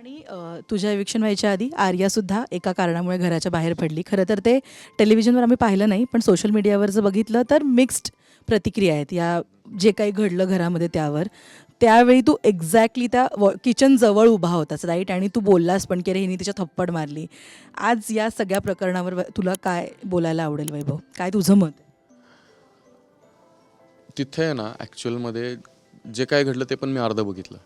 आणि तुझ्या एविक्शन व्हायच्या आधी आर्यासुद्धा एका कारणामुळे घराच्या बाहेर पडली. खरं तर ते टेलिव्हिजनवर आम्ही पाहिलं नाही पण सोशल मीडियावर जर बघितलं तर मिक्स्ड प्रतिक्रिया आहेत. या जे काही घडलं घरामध्ये त्यावर. त्यावेळी तू एक्झॅक्टली त्या व किचन जवळ उभा होतास राईट आणि तू बोललास पण की अरे हिने तिच्या थप्पड मारली. आज या सगळ्या प्रकरणावर तुला काय बोलायला आवडेल वैभव? काय तुझं मत? तिथे आहे ना ॲक्च्युअलमध्ये जे काय घडलं ते पण मी अर्ध बघितलं.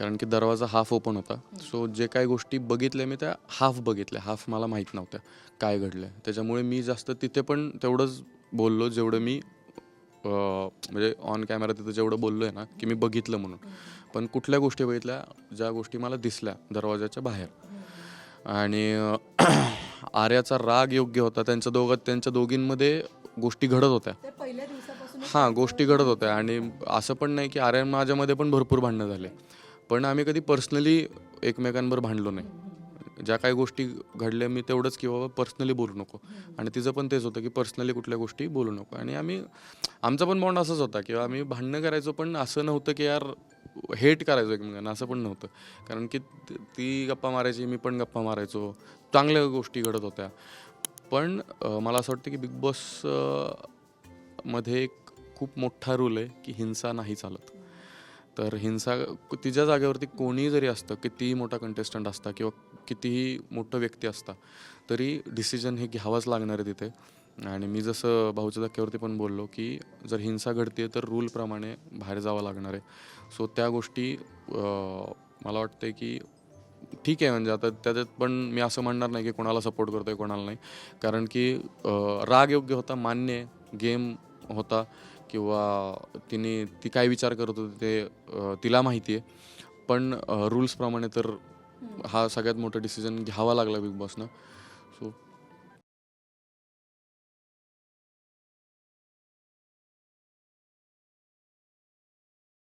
कारण की दरवाजा हाफ ओपन होता. सो जे काही गोष्टी बघितल्या मी त्या हाफ बघितल्या. हाफ मला माहीत नव्हत्या काय घडलं त्याच्यामुळे मी जास्त तिथे पण तेवढंच बोललो जेवढं मी म्हणजे ऑन कॅमेरा तिथं जेवढं बोललो आहे ना की मी बघितलं म्हणून. पण कुठल्या गोष्टी बघितल्या ज्या गोष्टी मला दिसल्या दरवाजाच्या बाहेर. आणि आर्याचा राग योग्य होता. त्यांच्या दोघात त्यांच्या दोघींमध्ये गोष्टी घडत होत्या. हां गोष्टी घडत होत्या. आणि असं पण नाही की आर्यन माझ्यामध्ये पण भरपूर भांडणं झाले. पण आम्ही कधी पर्सनली एकमेकांवर भांडलो नाही. ज्या काही गोष्टी घडल्या मी तेवढंच की बाबा पर्सनली बोलू नको. आणि तिचं पण तेच होतं की पर्सनली कुठल्या गोष्टी बोलू नको. आणि आम्ही आमचा पण बॉन्ड असंच होता की आम्ही भांडणं करायचो पण असं नव्हतं की यार हेट करायचो एकमेकांना असं पण नव्हतं. कारण की ती- गप्पा मारायची मी पण गप्पा मारायचो चांगल्या गोष्टी घडत होत्या. पण मला असं वाटतं की बिग बॉसमध्ये एक खूप मोठा रूल आहे की हिंसा नाही चालत. तर हिंसा तिच्या जागेवरती कोणीही जरी असतं कितीही मोठा कंटेस्टंट असता किंवा कितीही मोठं व्यक्ती असता तरी डिसिजन हे घ्यावंच लागणार आहे तिथे. आणि मी जसं भाऊच्या धक्क्यावरती पण बोललो की जर हिंसा घडते तर रूलप्रमाणे बाहेर जावं लागणार आहे. सो त्या गोष्टी मला वाटते की ठीक आहे. म्हणजे आता त्याच्यात पण मी असं म्हणणार नाही की कोणाला सपोर्ट करतोय कोणाला नाही. कारण की राग योग्य होता मान्य गेम होता. किंवा तिने ती काय विचार करत होती ते तिला माहिती आहे पण रूल्सप्रमाणे तर हा सगळ्यात मोठा डिसिजन घ्यावा लागला बिग बॉसनं सो